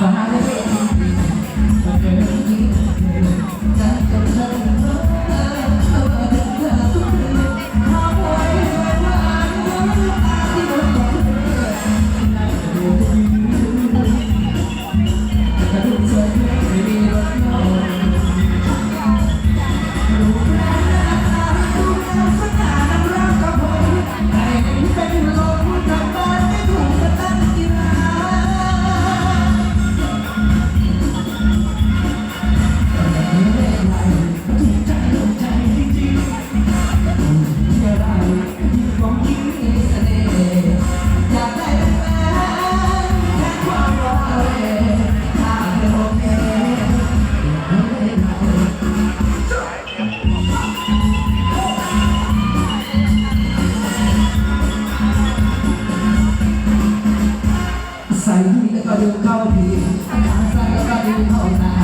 สาธุ ใส่ที่ก็ดึงเข้าผีอาหารใส่ก็ดึเข้าตา